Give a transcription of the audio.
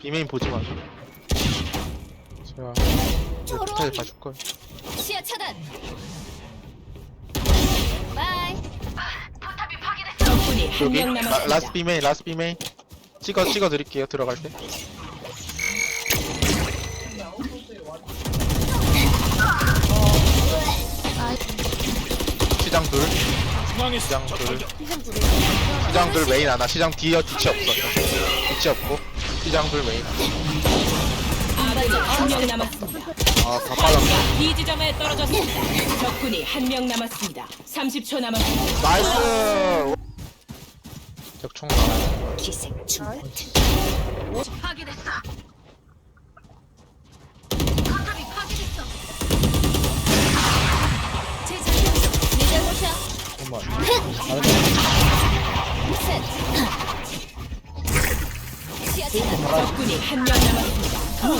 비메인 보지 마. 제가 스타일 봐줄 걸. 시야 차단. 바이. 적군이 한 여기 명 라, 남았습니다. 라스 비메인 라스 비메인. 찍어 찍어 드릴게요 들어갈 때. 시장 둘. 시장 둘. 시장 둘 메인 하나. 시장 뒤에 뒤치 없어. 뒤치 없고. 시장 둘 메인 하나. 아군이 한명 남았습니다. 아다 빠졌네. B 지점에 떨어졌습니다. 적군이 한 명 남았습니다. 30초 남았습니다. 나이스. 적총 나와. 기생충. 파괴됐어. 포탑이 파괴됐어. 제 자리야. 네 잘못이야. 잠깐만. 셋. 적군이 한 명 남았습니다.